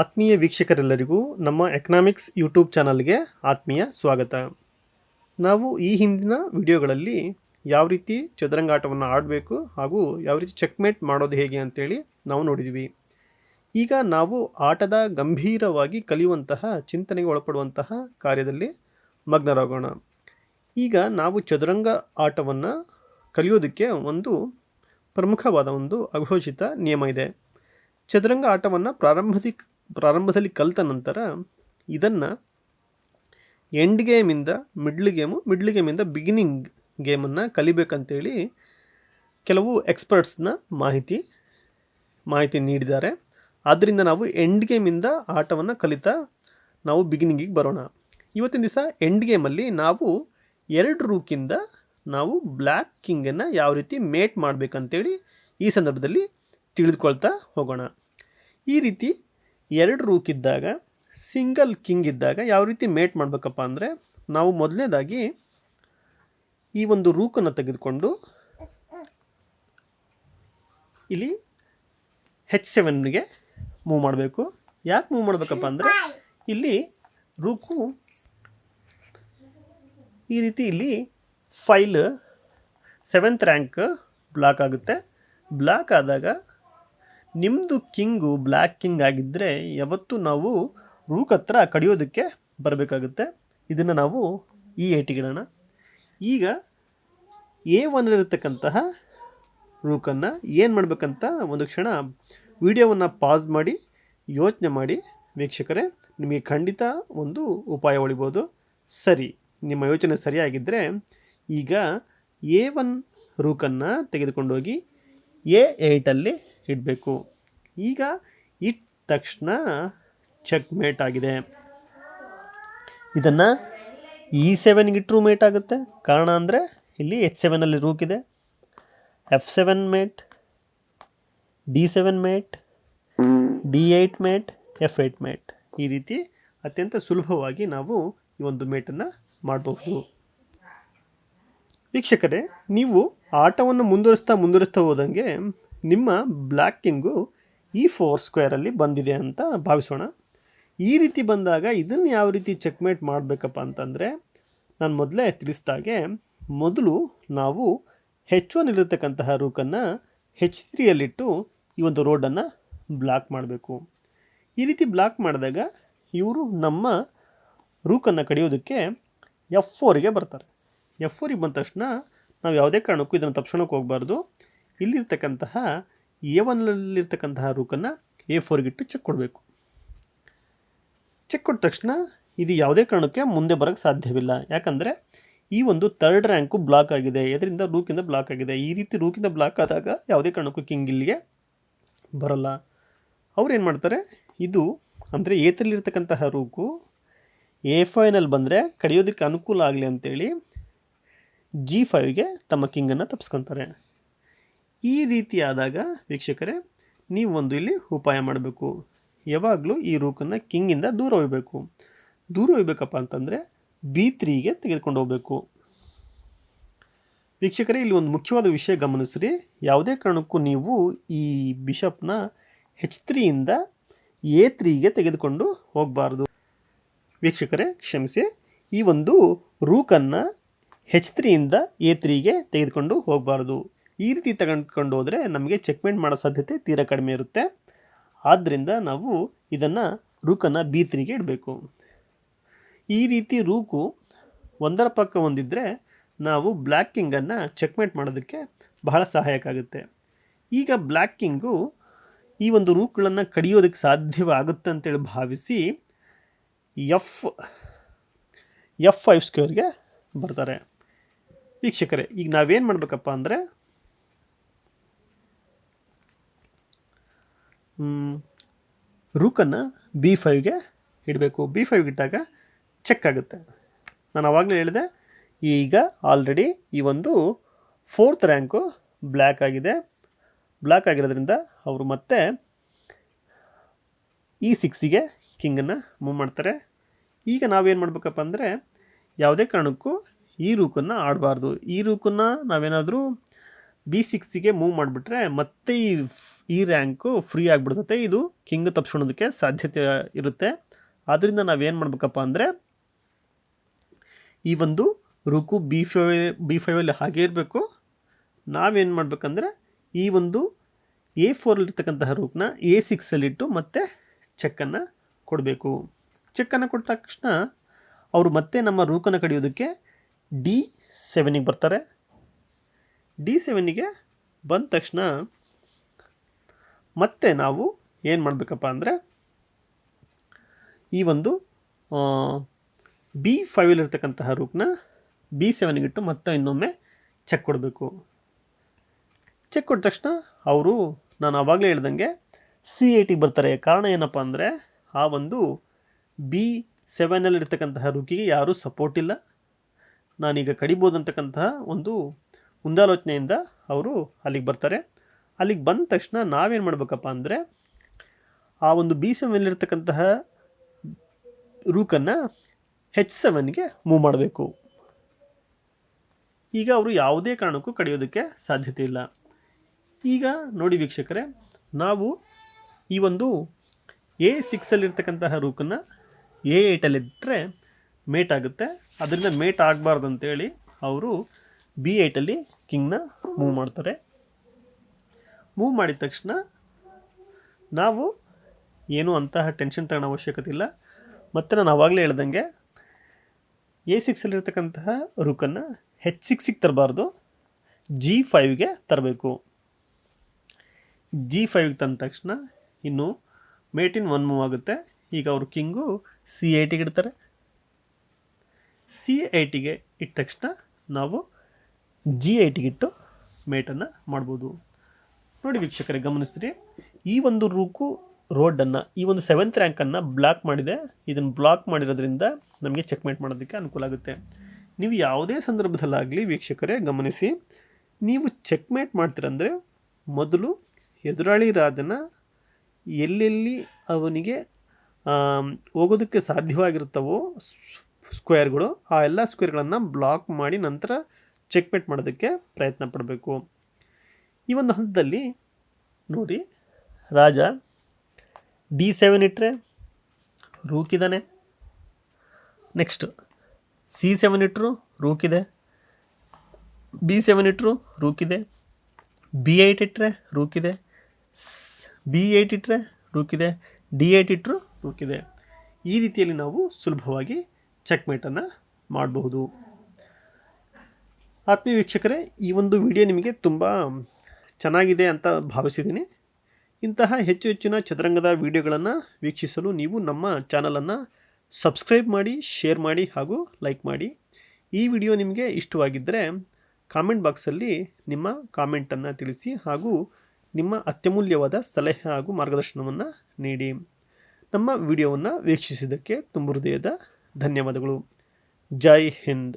ಆತ್ಮೀಯ ವೀಕ್ಷಕರೆಲ್ಲರಿಗೂ ನಮ್ಮ economics YouTube ಚಾನಲ್ಗೆ ಆತ್ಮೀಯ ಸ್ವಾಗತ. ನಾವು ಈ ಹಿಂದಿನ ವಿಡಿಯೋಗಳಲ್ಲಿ ಯಾವ ರೀತಿ ಚದುರಂಗಾಟವನ್ನು ಆಡಬೇಕು ಹಾಗೂ ಯಾವ ರೀತಿ ಚೆಕ್ಮೇಟ್ ಮಾಡೋದು ಹೇಗೆ ಅಂತೇಳಿ ನಾವು ನೋಡಿದ್ವಿ. ಈಗ ನಾವು ಆಟದ ಗಂಭೀರವಾಗಿ ಕಲಿಯುವಂತಹ, ಚಿಂತನೆಗೆ ಒಳಪಡುವಂತಹ ಕಾರ್ಯದಲ್ಲಿ ಮಗ್ನರಾಗೋಣ. ಈಗ ನಾವು ಚದುರಂಗ ಆಟವನ್ನು ಕಲಿಯೋದಕ್ಕೆ ಒಂದು ಪ್ರಮುಖವಾದ ಒಂದು ಅಘೋಷಿತ ನಿಯಮ ಇದೆ. ಚದುರಂಗ ಆಟವನ್ನು ಪ್ರಾರಂಭದಿ ಪ್ರಾರಂಭದಲ್ಲಿ ಕಲಿತ ನಂತರ ಇದನ್ನು ಎಂಡ್ ಗೇಮಿಂದ ಮಿಡ್ಲ್ ಗೇಮು ಮಿಡ್ಲ್ ಗೇಮಿಂದ ಬಿಗಿನಿಂಗ್ ಗೇಮನ್ನು ಕಲಿಬೇಕಂತೇಳಿ ಕೆಲವು ಎಕ್ಸ್ಪರ್ಟ್ಸ್ನ ಮಾಹಿತಿ ಮಾಹಿತಿ ನೀಡಿದ್ದಾರೆ. ಆದ್ದರಿಂದ ನಾವು ಎಂಡ್ ಗೇಮಿಂದ ಆಟವನ್ನು ಕಲಿತಾ ನಾವು ಬಿಗಿನಿಂಗಿಗೆ ಬರೋಣ. ಇವತ್ತಿನ ದಿವಸ ಎಂಡ್ ಗೇಮಲ್ಲಿ ನಾವು ಎರಡು ರೂಕಿಂದ ನಾವು ಬ್ಲ್ಯಾಕ್ ಕಿಂಗನ್ನು ಯಾವ ರೀತಿ ಮೇಟ್ ಮಾಡಬೇಕಂತೇಳಿ ಈ ಸಂದರ್ಭದಲ್ಲಿ ತಿಳಿದುಕೊಳ್ತಾ ಹೋಗೋಣ. ಈ ರೀತಿ ಎರಡು ರೂಕ್ ಇದ್ದಾಗ ಸಿಂಗಲ್ ಕಿಂಗ್ ಇದ್ದಾಗ ಯಾವ ರೀತಿ ಮೇಟ್ ಮಾಡಬೇಕಪ್ಪ ಅಂದರೆ, ನಾವು ಮೊದಲನೇದಾಗಿ ಈ ಒಂದು ರೂಕನ್ನು ತೆಗೆದುಕೊಂಡು ಇಲ್ಲಿ ಹೆಚ್ ಸೆವೆನ್ಗೆ ಮೂವ್ ಮಾಡಬೇಕು. ಯಾಕೆ ಮೂವ್ ಮಾಡಬೇಕಪ್ಪ ಅಂದರೆ, ಇಲ್ಲಿ ರೂಕು ಈ ರೀತಿ ಇಲ್ಲಿ ಫೈಲ್ ಸೆವೆಂತ್ ರ್ಯಾಂಕ್ ಬ್ಲಾಕ್ ಆಗುತ್ತೆ. ಬ್ಲಾಕ್ ಆದಾಗ ನಿಮ್ಮದು ಕಿಂಗು ಬ್ಲ್ಯಾಕ್ ಕಿಂಗ್ ಆಗಿದ್ದರೆ ಯಾವತ್ತೂ ನಾವು ರೂಕ್ ಹತ್ರ ಕಡಿಯೋದಕ್ಕೆ ಬರಬೇಕಾಗುತ್ತೆ. ಇದನ್ನು ನಾವು ಈ ಏಟಿಗಿಡೋಣ ಈಗ ಎ ಒನ್ನಲ್ಲಿರ್ತಕ್ಕಂತಹ ರೂಕನ್ನು ಏನು ಮಾಡಬೇಕಂತ ಒಂದು ಕ್ಷಣ ವಿಡಿಯೋವನ್ನು ಪಾಸ್ ಮಾಡಿ, ಯೋಚನೆ ಮಾಡಿ ವೀಕ್ಷಕರೇ, ನಿಮಗೆ ಖಂಡಿತ ಒಂದು ಉಪಾಯ ಉಳಿಬೋದು. ಸರಿ, ನಿಮ್ಮ ಯೋಚನೆ ಸರಿಯಾಗಿದ್ದರೆ ಈಗ ಎ ಒನ್ ರೂಕನ್ನು ತೆಗೆದುಕೊಂಡೋಗಿ ಎ ಏಯ್ಟಲ್ಲಿ ಇಡಬೇಕು. ಈಗ ಇಟ್ಟ ತಕ್ಷಣ ಚೆಕ್ ಮೇಟ್ ಆಗಿದೆ. ಇದನ್ನು ಇ ಸೆವೆನ್ಗೆ ಇಟ್ಟರು ಮೇಟ್ ಆಗುತ್ತೆ. ಕಾರಣ ಅಂದರೆ ಇಲ್ಲಿ H ಸೆವೆನಲ್ಲಿ rook F seven mate D seven mate D eight mate F eight mate ಈ ರೀತಿ ಅತ್ಯಂತ ಸುಲಭವಾಗಿ ನಾವು ಈ ಒಂದು ಮೇಟನ್ನು ಮಾಡಬಹುದು. ವೀಕ್ಷಕರೇ, ನೀವು ಆಟವನ್ನು ಮುಂದುವರಿಸ್ತಾ ಮುಂದುವರಿಸ್ತಾ ಹೋದಂಗೆ ನಿಮ್ಮ ಬ್ಲ್ಯಾಕ್ ಕಿಂಗು ಈ ಫೋರ್ ಸ್ಕ್ವೇರಲ್ಲಿ ಬಂದಿದೆ ಅಂತ ಭಾವಿಸೋಣ. ಈ ರೀತಿ ಬಂದಾಗ ಇದನ್ನು ಯಾವ ರೀತಿ ಚೆಕ್ಮೇಟ್ ಮಾಡಬೇಕಪ್ಪ ಅಂತಂದರೆ, ನಾನು ಮೊದಲೇ ತಿಳಿಸ್ದಾಗೆ ಮೊದಲು ನಾವು ಹೆಚ್ ಒನ್ ಇರತಕ್ಕಂತಹ ರೂಕನ್ನು ಹೆಚ್ ತ್ರೀಯಲ್ಲಿಟ್ಟು ಈ ಒಂದು ರೋಡನ್ನು ಬ್ಲಾಕ್ ಮಾಡಬೇಕು. ಈ ರೀತಿ ಬ್ಲಾಕ್ ಮಾಡಿದಾಗ ಇವರು ನಮ್ಮ ರೂಕನ್ನು ಕಡಿಯೋದಕ್ಕೆ ಎಫ್ ಫೋರಿಗೆ ಬರ್ತಾರೆ. ಎಫ್ ಫೋರಿಗೆ ಬಂದ ತಕ್ಷಣ ನಾವು ಯಾವುದೇ ಕಾರಣಕ್ಕೂ ಇದನ್ನು ತಪ್ಸ್ಕೊಳಕ್ಕೆ ಹೋಗಬಾರ್ದು. ಇಲ್ಲಿರ್ತಕ್ಕಂತಹ ಎ ಒನ್ನಲ್ಲಿರ್ತಕ್ಕಂತಹ ರೂಕನ್ನು ಎ ಫೋರ್ಗಿಟ್ಟು ಚೆಕ್ ಕೊಡಬೇಕು. ಚೆಕ್ ಕೊಟ್ಟ ತಕ್ಷಣ ಇದು ಯಾವುದೇ ಕಾರಣಕ್ಕೆ ಮುಂದೆ ಬರೋಕ್ಕೆ ಸಾಧ್ಯವಿಲ್ಲ. ಯಾಕಂದರೆ ಈ ಒಂದು ಥರ್ಡ್ ರ್ಯಾಂಕು ಬ್ಲಾಕ್ ಆಗಿದೆ. ಇದರಿಂದ ರೂಕಿಂದ ಬ್ಲಾಕ್ ಆಗಿದೆ. ಈ ರೀತಿ ರೂಕಿಂದ ಬ್ಲಾಕ್ ಆದಾಗ ಯಾವುದೇ ಕಾರಣಕ್ಕೂ ಕಿಂಗ್ ಇಲ್ಲಿಗೆ ಬರಲ್ಲ. ಅವ್ರು ಏನು ಮಾಡ್ತಾರೆ? ಇದು ಅಂದರೆ ಏತರಲ್ಲಿರ್ತಕ್ಕಂತಹ ರೂಕು ಎ ಫೈನಲ್ಲಿ ಬಂದರೆ ಕಡಿಯೋದಕ್ಕೆ ಅನುಕೂಲ ಆಗಲಿ ಅಂತೇಳಿ ಜಿ ಫೈವ್ಗೆ ತಮ್ಮ ಕಿಂಗನ್ನು ತಪ್ಪಿಸ್ಕೊತಾರೆ ಈ ರೀತಿಯಾದಾಗ ವೀಕ್ಷಕರೇ, ನೀವು ಒಂದು ಇಲ್ಲಿ ಉಪಾಯ ಮಾಡಬೇಕು. ಯಾವಾಗಲೂ ಈ ರೂಕನ್ನು ಕಿಂಗಿಂದ ದೂರ ಒಯ್ಯಬೇಕು ದೂರ ಒಯ್ಯಬೇಕಪ್ಪ ಅಂತಂದರೆ ಬಿ ತ್ರೀಗೆ ತೆಗೆದುಕೊಂಡು ಹೋಗಬೇಕು. ವೀಕ್ಷಕರೇ, ಇಲ್ಲಿ ಒಂದು ಮುಖ್ಯವಾದ ವಿಷಯ ಗಮನಿಸ್ರಿ. ಯಾವುದೇ ಕಾರಣಕ್ಕೂ ನೀವು ಈ ಬಿಷಪ್ನ ಹೆಚ್ ತ್ರೀಯಿಂದ ಎ ತ್ರೀಗೆ ತೆಗೆದುಕೊಂಡು ಹೋಗಬಾರ್ದು. ವೀಕ್ಷಕರೇ, ಕ್ಷಮಿಸಿ. ಈ ಒಂದು ರೂಕನ್ನು ಹೆಚ್ ತ್ರೀಯಿಂದ ಎ ತ್ರೀಗೆ ತೆಗೆದುಕೊಂಡು ಹೋಗಬಾರ್ದು. ಈ ರೀತಿ ತಗೊಂಡ್ಕೊಂಡು ಹೋದರೆ ನಮಗೆ ಚೆಕ್ಮೆಂಟ್ ಮಾಡೋ ಸಾಧ್ಯತೆ ತೀರಾ ಕಡಿಮೆ ಇರುತ್ತೆ. ಆದ್ದರಿಂದ ನಾವು ಇದನ್ನು ರೂಕನ್ನು ಬಿ ತ್ರೀಗೆ ಇಡಬೇಕು. ಈ ರೀತಿ ರೂಕು ಒಂದರ ಪಕ್ಕ ಒಂದಿದ್ದರೆ ನಾವು ಬ್ಲ್ಯಾಕ್ ಕಿಂಗನ್ನು ಚೆಕ್ಮೇಟ್ ಮಾಡೋದಕ್ಕೆ ಬಹಳ ಸಹಾಯಕ ಆಗುತ್ತೆ. ಈಗ ಬ್ಲ್ಯಾಕ್ ಕಿಂಗು ಈ ಒಂದು ರೂಕ್ಗಳನ್ನು ಕಡಿಯೋದಕ್ಕೆ ಸಾಧ್ಯವಾಗುತ್ತೆ ಅಂತೇಳಿ ಭಾವಿಸಿ ಎಫ್ ಎಫ್ ಫೈವ್ ಸ್ಕ್ವೇರ್ಗೆ ಬರ್ತಾರೆ. ವೀಕ್ಷಕರೇ, ಈಗ ನಾವೇನು ಮಾಡಬೇಕಪ್ಪ ಅಂದರೆ ರೂಕನ್ನು ಬಿ ಫೈವ್ಗೆ ಇಡಬೇಕು. ಬಿ ಫೈವ್ಗೆ ಇಟ್ಟಾಗ ಚೆಕ್ ಆಗುತ್ತೆ. ನಾನು ಆವಾಗಲೇ ಹೇಳಿದೆ, ಈಗ ಆಲ್ರೆಡಿ ಈ ಒಂದು ಫೋರ್ತ್ ರ್ಯಾಂಕು ಬ್ಲ್ಯಾಕ್ ಆಗಿದೆ. ಬ್ಲ್ಯಾಕ್ ಆಗಿರೋದ್ರಿಂದ ಅವರು ಮತ್ತೆ ಈ ಸಿಕ್ಸಿಗೆ ಕಿಂಗನ್ನು ಮೂವ್ ಮಾಡ್ತಾರೆ. ಈಗ ನಾವೇನು ಮಾಡಬೇಕಪ್ಪ ಅಂದರೆ, ಯಾವುದೇ ಕಾರಣಕ್ಕೂ ಈ ರೂಕನ್ನು ಆಡಬಾರ್ದು. ಈ ರೂಕನ್ನು ನಾವೇನಾದರೂ ಬಿ ಸಿಕ್ಸಿಗೆ ಮೂವ್ ಮಾಡಿಬಿಟ್ರೆ ಮತ್ತೆ ಈ ಈ ರ್ಯಾಂಕು ಫ್ರೀ ಆಗಿಬಿಡ್ತೈತೆ. ಇದು ಕಿಂಗ್ ತಪ್ಸ್ಕೊಳೋದಕ್ಕೆ ಸಾಧ್ಯತೆ ಇರುತ್ತೆ. ಆದ್ದರಿಂದ ನಾವೇನು ಮಾಡಬೇಕಪ್ಪ ಅಂದರೆ, ಈ ಒಂದು ರುಕು ಬಿ ಫೈವ್, ಬಿ ಫೈವಲ್ಲಿ ಹಾಗೆ ಇರಬೇಕು. ನಾವೇನು ಮಾಡಬೇಕಂದ್ರೆ, ಈ ಒಂದು ಎ ಫೋರಲ್ಲಿರ್ತಕ್ಕಂತಹ ರೂಕ್ನ ಎ ಸಿಕ್ಸಲ್ಲಿಟ್ಟು ಮತ್ತೆ ಚೆಕ್ಕನ್ನು ಕೊಡಬೇಕು. ಚೆಕ್ಕನ್ನು ಕೊಟ್ಟ ತಕ್ಷಣ ಅವರು ಮತ್ತೆ ನಮ್ಮ ರೂಕನ್ನು ಕಡಿಯೋದಕ್ಕೆ ಡಿ ಸೆವೆನಿಗೆ ಬರ್ತಾರೆ. ಡಿ ಸೆವೆನಿಗೆ ಬಂದ ತಕ್ಷಣ ಮತ್ತೆ ನಾವು ಏನು ಮಾಡಬೇಕಪ್ಪ ಅಂದರೆ ಈ ಒಂದು ಬಿ ಫೈವಲ್ಲಿರ್ತಕ್ಕಂತಹ ರೂಪನ ಬಿ ಸೆವೆನ್ಗಿಟ್ಟು ಮತ್ತೆ ಇನ್ನೊಮ್ಮೆ ಚೆಕ್ ಕೊಡಬೇಕು. ಚೆಕ್ ಕೊಟ್ಟ ತಕ್ಷಣ ಅವರು ನಾನು ಆವಾಗಲೇ ಹೇಳ್ದಂಗೆ ಸಿ ಏಟಿಗೆ ಬರ್ತಾರೆ. ಕಾರಣ ಏನಪ್ಪ ಅಂದರೆ ಆ ಒಂದು ಬಿ ಸೆವೆನಲ್ಲಿರ್ತಕ್ಕಂತಹ ರುಕಿಗೆ ಯಾರೂ ಸಪೋರ್ಟ್ ಇಲ್ಲ. ನಾನೀಗ ಕಡಿಬೋದಂತಕ್ಕಂತಹ ಒಂದು ಮುಂದಾಲೋಚನೆಯಿಂದ ಅವರು ಅಲ್ಲಿಗೆ ಬರ್ತಾರೆ. ಅಲ್ಲಿಗೆ ಬಂದ ತಕ್ಷಣ ನಾವೇನು ಮಾಡಬೇಕಪ್ಪ ಅಂದರೆ ಆ ಒಂದು ಬಿ ಸೆವೆನಲ್ಲಿರ್ತಕ್ಕಂತಹ ರೂಕನ್ನು ಹೆಚ್ ಸೆವೆನ್ಗೆ ಮೂವ್ ಮಾಡಬೇಕು. ಈಗ ಅವರು ಯಾವುದೇ ಕಾರಣಕ್ಕೂ ಕಡಿಯೋದಕ್ಕೆ ಸಾಧ್ಯತೆ ಇಲ್ಲ. ಈಗ ನೋಡಿ ವೀಕ್ಷಕರೇ, ನಾವು ಈ ಒಂದು ಎ ಸಿಕ್ಸಲ್ಲಿರ್ತಕ್ಕಂತಹ ರೂಕನ್ನು ಎ ಏಯ್ಟಲ್ಲಿಟ್ಟರೆ ಮೇಟ್ ಆಗುತ್ತೆ. ಅದರಿಂದ ಮೇಟ್ ಆಗಬಾರ್ದು ಅಂತೇಳಿ ಅವರು ಬಿ ಏಯ್ಟಲ್ಲಿ ಕಿಂಗ್ನ ಮೂವ್ ಮಾಡ್ತಾರೆ. ಮೂವ್ ಮಾಡಿದ ತಕ್ಷಣ ನಾವು ಏನೂ ಅಂತಹ ಟೆನ್ಷನ್ ತಗೊಳ್ಳೋ ಅವಶ್ಯಕತೆ ಇಲ್ಲ. ಮತ್ತು ನಾನು ಆವಾಗಲೇ ಹೇಳ್ದಂಗೆ ಎ ಸಿಕ್ಸಲ್ಲಿರ್ತಕ್ಕಂತಹ ರುಕನ್ನು ಹೆಚ್ ಸಿಕ್ಸಿಗೆ ತರಬಾರ್ದು. ಜಿ ಫೈವ್ಗೆ ತರಬೇಕು. ಜಿ ಫೈವ್ಗೆ ತಂದ ತಕ್ಷಣ ಇನ್ನು ಮೇಟಿನ್ ಒನ್ ಮೂವ್ ಆಗುತ್ತೆ. ಈಗ ಅವರು ಕಿಂಗು ಸಿ ಏಯ್ಟಿಗೆ ಇಡ್ತಾರೆ. ಸಿ ಏಯ್ಟಿಗೆ ಇಟ್ಟ ತಕ್ಷಣ ನಾವು ಜಿ ಏಯ್ಟಿಗಿಟ್ಟು ಮೇಟನ್ನು ಮಾಡ್ಬೋದು. ನೋಡಿ ವೀಕ್ಷಕರೇ, ಗಮನಿಸ್ತೀರಿ. ಈ ಒಂದು ರೂಕು ರೋಡನ್ನು ಈ ಒಂದು ಸೆವೆಂತ್ ರ್ಯಾಂಕನ್ನು ಬ್ಲಾಕ್ ಮಾಡಿದೆ. ಇದನ್ನು ಬ್ಲಾಕ್ ಮಾಡಿರೋದ್ರಿಂದ ನಮಗೆ ಚೆಕ್ಮೇಟ್ ಮಾಡೋದಕ್ಕೆ ಅನುಕೂಲ ಆಗುತ್ತೆ. ನೀವು ಯಾವುದೇ ಸಂದರ್ಭದಲ್ಲಾಗಲಿ ವೀಕ್ಷಕರೇ, ಗಮನಿಸಿ, ನೀವು ಚೆಕ್ಮೇಟ್ ಮಾಡ್ತೀರಂದರೆ ಮೊದಲು ಎದುರಾಳಿ ರಾಜನ ಎಲ್ಲೆಲ್ಲಿ ಅವನಿಗೆ ಹೋಗೋದಕ್ಕೆ ಸಾಧ್ಯವಾಗಿರುತ್ತವೋ ಸ್ಕ್ವೇರ್ಗಳು ಆ ಎಲ್ಲ ಸ್ಕ್ವೇರ್ಗಳನ್ನು ಬ್ಲಾಕ್ ಮಾಡಿ ನಂತರ ಚೆಕ್ಮೇಟ್ ಮಾಡೋದಕ್ಕೆ ಪ್ರಯತ್ನ ಪಡಬೇಕು. ಈ ಒಂದು ಹಂತದಲ್ಲಿ ನೋಡಿ, ರಾಜ ಡಿ ಸೆವೆನ್ ಇಟ್ಟರೆ ರೂಕಿದಾನೆ. ನೆಕ್ಸ್ಟ್ ಸಿ ಸೆವೆನ್ ಇಟ್ಟರು ರೂಕಿದೆ. ಬಿ ಸೆವೆನ್ ಇಟ್ಟರು ರೂಕಿದೆ. ಬಿ ಏಯ್ಟ್ ಇಟ್ಟರೆ ರೂಕಿದೆ. ಬಿ ಏಯ್ಟ್ ಇಟ್ಟರೆ ರೂಕಿದೆ. ಡಿ ಏಯ್ಟ್ ಇಟ್ಟರು ರೂಕಿದೆ. ಈ ರೀತಿಯಲ್ಲಿ ನಾವು ಸುಲಭವಾಗಿ ಚೆಕ್ಮೇಟನ್ನು ಮಾಡಬಹುದು. ಆತ್ಮೀಯ ವೀಕ್ಷಕರೇ, ಈ ಒಂದು ವಿಡಿಯೋ ನಿಮಗೆ ತುಂಬ ಚೆನ್ನಾಗಿದೆ ಅಂತ ಭಾವಿಸಿದ್ದೀನಿ. ಇಂತಹ ಹೆಚ್ಚು ಹೆಚ್ಚಿನ ಚದುರಂಗದ ವಿಡಿಯೋಗಳನ್ನು ವೀಕ್ಷಿಸಲು ನೀವು ನಮ್ಮ ಚಾನಲನ್ನು ಸಬ್ಸ್ಕ್ರೈಬ್ ಮಾಡಿ, ಶೇರ್ ಮಾಡಿ ಹಾಗೂ ಲೈಕ್ ಮಾಡಿ. ಈ ವಿಡಿಯೋ ನಿಮಗೆ ಇಷ್ಟವಾಗಿದ್ದರೆ ಕಾಮೆಂಟ್ ಬಾಕ್ಸಲ್ಲಿ ನಿಮ್ಮ ಕಾಮೆಂಟನ್ನು ತಿಳಿಸಿ ಹಾಗೂ ನಿಮ್ಮ ಅತ್ಯಮೂಲ್ಯವಾದ ಸಲಹೆ ಹಾಗೂ ಮಾರ್ಗದರ್ಶನವನ್ನು ನೀಡಿ. ನಮ್ಮ ವಿಡಿಯೋವನ್ನು ವೀಕ್ಷಿಸಿದ್ದಕ್ಕೆ ತುಂಬ ಹೃದಯದ ಧನ್ಯವಾದಗಳು. ಜೈ ಹಿಂದ್.